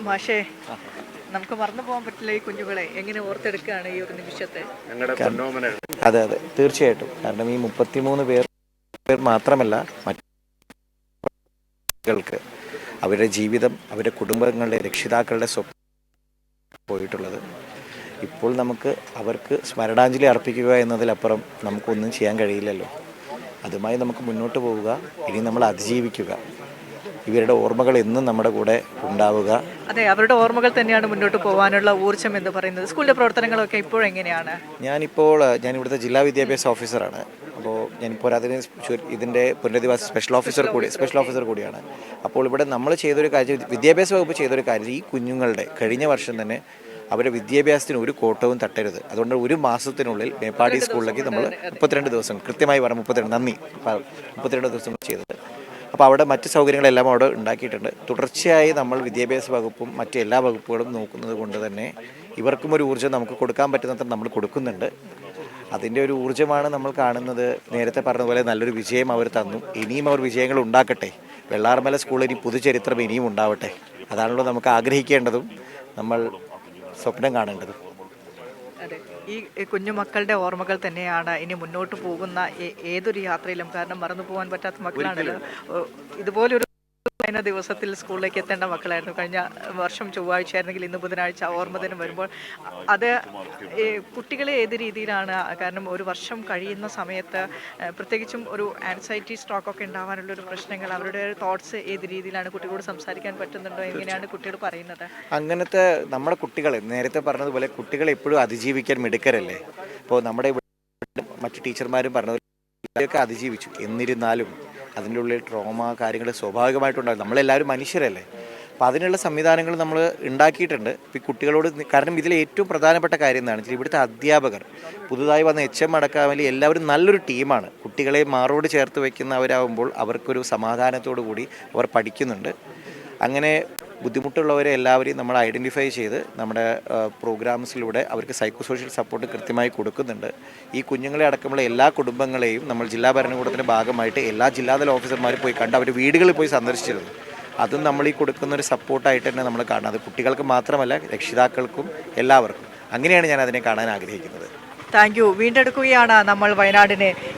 മാഷേ നമുക്ക് മറന്നു പോകാൻ പറ്റില്ല ഈ കുഞ്ഞുങ്ങളെ. എങ്ങനെ ഓർത്തെടുക്കുകയാണ് ഈ ഒരു നിമിഷത്തെ? അതെ അതെ. തീർച്ചയായിട്ടും. കാരണം ഈ മുപ്പത്തിമൂന്ന് പേർ പേർ മാത്രമല്ല മറ്റുകൾക്ക് അവരുടെ ജീവിതം അവരുടെ കുടുംബങ്ങളുടെ രക്ഷിതാക്കളുടെ സ്വപ്നം പോയിട്ടുള്ളത്. ഇപ്പോൾ നമുക്ക് അവർക്ക് സ്മരണാഞ്ജലി അർപ്പിക്കുക എന്നതിലപ്പുറം നമുക്കൊന്നും ചെയ്യാൻ കഴിയില്ലല്ലോ. അതുമായി നമുക്ക് മുന്നോട്ട് പോവുക. ഇനി നമ്മൾ അതിജീവിക്കുക. ഇവരുടെ ഓർമ്മകൾ എന്നും നമ്മുടെ കൂടെ ഉണ്ടാവുക. അതെ അവരുടെ ഓർമ്മകൾ തന്നെയാണ് മുന്നോട്ട് പോകാനുള്ള ഊർജം എന്ന് പറയുന്നത്. സ്കൂളിലെ പ്രവർത്തനങ്ങളൊക്കെ ഇപ്പോൾ എങ്ങനെയാണ്? ഞാനിപ്പോൾ ഞാൻ ഇവിടുത്തെ ജില്ലാ വിദ്യാഭ്യാസ ഓഫീസറാണ്. അപ്പോൾ ഞാനിപ്പോൾ അതിന് ഇതിന്റെ പുനരധിവാസ സ്പെഷ്യൽ ഓഫീസർ കൂടി സ്പെഷ്യൽ ഓഫീസർ കൂടിയാണ്. അപ്പോൾ ഇവിടെ നമ്മൾ ചെയ്തൊരു കാര്യം വിദ്യാഭ്യാസ വകുപ്പ് ചെയ്തൊരു കാര്യം ഈ കുഞ്ഞുങ്ങളുടെ കഴിഞ്ഞ വർഷം തന്നെ അവരുടെ വിദ്യാഭ്യാസത്തിന് ഒരു കോട്ടവും തട്ടരുത്. അതുകൊണ്ട് ഒരു മാസത്തിനുള്ളിൽ മേപ്പാടി സ്കൂളിലേക്ക് നമ്മൾ മുപ്പത്തിരണ്ട് ദിവസം കൃത്യമായി പറഞ്ഞു മുപ്പത്തിരണ്ട് നന്ദി. മുപ്പത്തിരണ്ട് ദിവസം ചെയ്തത്. അപ്പോൾ അവിടെ മറ്റ് സൗകര്യങ്ങളെല്ലാം അവിടെ ഉണ്ടാക്കിയിട്ടുണ്ട്. തുടർച്ചയായി നമ്മൾ വിദ്യാഭ്യാസ വകുപ്പും മറ്റ് എല്ലാ വകുപ്പുകളും നോക്കുന്നത് കൊണ്ട് തന്നെ ഇവർക്കും ഒരു ഊർജം നമുക്ക് കൊടുക്കാൻ പറ്റുന്നത്ര നമ്മൾ കൊടുക്കുന്നുണ്ട്. അതിന്റെ ഒരു ഊർജമാണ് നമ്മൾ കാണുന്നത്. നേരത്തെ പറഞ്ഞതുപോലെ നല്ലൊരു വിജയം അവർ തന്നു. ഇനിയും അവർ വിജയങ്ങൾ ഉണ്ടാക്കട്ടെ. വെള്ളാർമല സ്കൂളിൽ ഇനി പുതുചരിത്രം ഇനിയും ഉണ്ടാവട്ടെ. അതാണല്ലോ നമുക്ക് ആഗ്രഹിക്കേണ്ടതും നമ്മൾ സ്വപ്നം കാണേണ്ടതും. അതെ ഈ കുഞ്ഞുമക്കളുടെ ഓർമ്മകൾ തന്നെയാണ് ഇനി മുന്നോട്ട് പോകുന്ന ഏതൊരു യാത്രയിലും. കാരണം മറന്നു പോകാൻ പറ്റാത്ത മക്കളാണല്ലോ. ഇതുപോലൊരു കഴിഞ്ഞ ദിവസത്തിൽ സ്കൂളിലേക്ക് എത്തേണ്ട മക്കളായിരുന്നു. കഴിഞ്ഞ വർഷം ചൊവ്വാഴ്ച ആയിരുന്നെങ്കിൽ ഇന്ന് ബുധനാഴ്ച ഓർമ്മ ദിനം വരുമ്പോൾ അത് കുട്ടികളെ ഏത് രീതിയിലാണ് കാരണം ഒരു വർഷം കഴിയുന്ന സമയത്ത് പ്രത്യേകിച്ചും ഒരു ആൻസൈറ്റി സ്ട്രോക്ക് ഒക്കെ ഉണ്ടാവാനുള്ള ഒരു പ്രശ്നങ്ങൾ അവരുടെ തോട്ട്സ് ഏത് രീതിയിലാണ് കുട്ടികളോട് സംസാരിക്കാൻ പറ്റുന്നുണ്ടോ എങ്ങനെയാണ് കുട്ടികൾ പറയുന്നത്? അങ്ങനത്തെ നമ്മുടെ കുട്ടികൾ നേരത്തെ പറഞ്ഞതുപോലെ കുട്ടികൾ എപ്പോഴും അതിജീവിക്കാൻ മിടുക്കരല്ലേ? അപ്പോൾ നമ്മുടെ മറ്റു ടീച്ചർമാരും പറഞ്ഞത് ഇതൊക്കെ അതിജീവിച്ചു. എന്നിരുന്നാലും അതിന്റെ ഉള്ളിൽ ട്രോമ കാര്യങ്ങൾ സ്വാഭാവികമായിട്ടുണ്ടാകും. നമ്മളെല്ലാവരും മനുഷ്യരല്ലേ? അപ്പോൾ അതിനുള്ള സംവിധാനങ്ങൾ നമ്മൾ ഉണ്ടാക്കിയിട്ടുണ്ട്. ഇപ്പോൾ കുട്ടികളോട് കാരണം ഇതിലെ ഏറ്റവും പ്രധാനപ്പെട്ട കാര്യം എന്താണെന്ന് വെച്ചാൽ ഇവിടുത്തെ അധ്യാപകർ. പുതുതായി വന്ന എച്ച് എം അടക്കാമലി എല്ലാവരും നല്ലൊരു ടീമാണ്. കുട്ടികളെ മാറോട് ചേർത്ത് വയ്ക്കുന്നവരാകുമ്പോൾ അവർക്കൊരു സമാധാനത്തോടു കൂടി അവർ പഠിക്കുന്നുണ്ട്. അങ്ങനെ ബുദ്ധിമുട്ടുള്ളവരെ എല്ലാവരെയും നമ്മൾ ഐഡന്റിഫൈ ചെയ്ത് നമ്മുടെ പ്രോഗ്രാംസിലൂടെ അവർക്ക് സൈക്കോ സോഷ്യൽ സപ്പോർട്ട് കൃത്യമായി കൊടുക്കുന്നുണ്ട്. ഈ കുഞ്ഞുങ്ങളെ അടക്കമുള്ള എല്ലാ കുടുംബങ്ങളെയും നമ്മൾ ജില്ലാ ഭരണകൂടത്തിന്റെ ഭാഗമായിട്ട് എല്ലാ ജില്ലാതല ഓഫീസർമാരും പോയി കണ്ട് അവർ വീടുകളിൽ പോയി സന്ദർശിച്ചിരുന്നു. അതും നമ്മൾ ഈ കൊടുക്കുന്ന ഒരു സപ്പോർട്ടായിട്ട് തന്നെ നമ്മൾ കാണുന്നത്. കുട്ടികൾക്ക് മാത്രമല്ല രക്ഷിതാക്കൾക്കും എല്ലാവർക്കും. അങ്ങനെയാണ് ഞാൻ അതിനെ കാണാൻ ആഗ്രഹിക്കുന്നത്. Thank you. വീണ്ടെടുക്കുകയാണ് നമ്മൾ വയനാടിനെ.